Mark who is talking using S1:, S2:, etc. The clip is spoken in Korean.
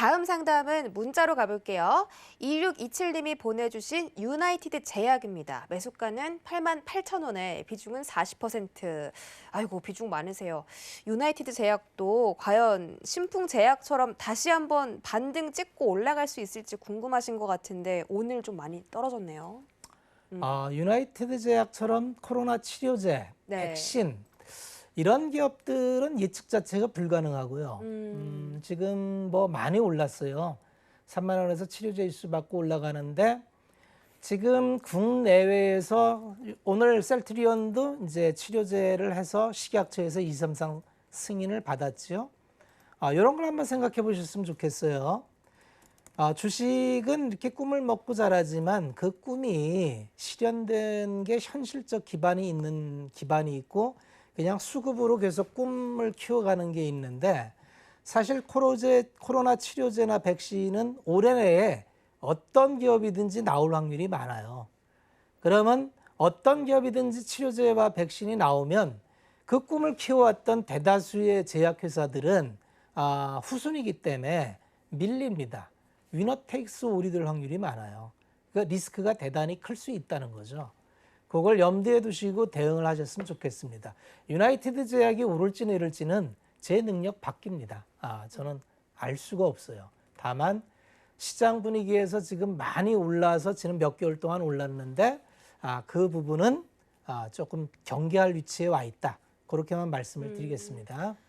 S1: 다음 상담은 문자로 가볼게요. 2627님이 보내주신 유나이티드 제약입니다. 매수가는 8만 8천 원에 비중은 40%. 아이고 비중 많으세요. 유나이티드 제약도 과연 신풍 제약처럼 다시 한번 반등 찍고 올라갈 수 있을지 궁금하신 것 같은데 오늘 좀 많이 떨어졌네요.
S2: 아, 유나이티드 제약처럼 코로나 치료제,
S1: 네.
S2: 백신 이런 기업들은 예측 자체가 불가능하고요.
S1: 음.
S2: 음, 지금 뭐 많이 올랐어요. 3만 원에서 치료제 이수 받고 올라가는데 지금 국내외에서 오늘 셀트리온도 이제 치료제를 해서 식약처에서 2, 3, 3 승인을 받았지요. 아, 이런 걸 한번 생각해 보셨으면 좋겠어요. 아, 주식은 이렇게 꿈을 먹고 자라지만 그 꿈이 실현된 게 현실적 기반이 있는 기반이 있고 그냥 수급으로 계속 꿈을 키워가는 게 있는데 사실 코로제, 코로나 치료제나 백신은 올해 내에 어떤 기업이든지 나올 확률이 많아요. 그러면 어떤 기업이든지 치료제와 백신이 나오면 그 꿈을 키워왔던 대다수의 제약회사들은 아, 후순위기 때문에 밀립니다. 위너 테이크스 오리들 확률이 많아요. 그러니까 리스크가 대단히 클 수 있다는 거죠. 그걸 염두에 두시고 대응을 하셨으면 좋겠습니다. 유나이티드 제약이 오를지 내릴지는 제 능력 바뀝니다. 아, 저는 알 수가 없어요. 다만 시장 분위기에서 지금 많이 올라서 지금 몇 개월 동안 올랐는데 아, 그 부분은 아, 조금 경계할 위치에 와 있다. 그렇게만 말씀을 드리겠습니다.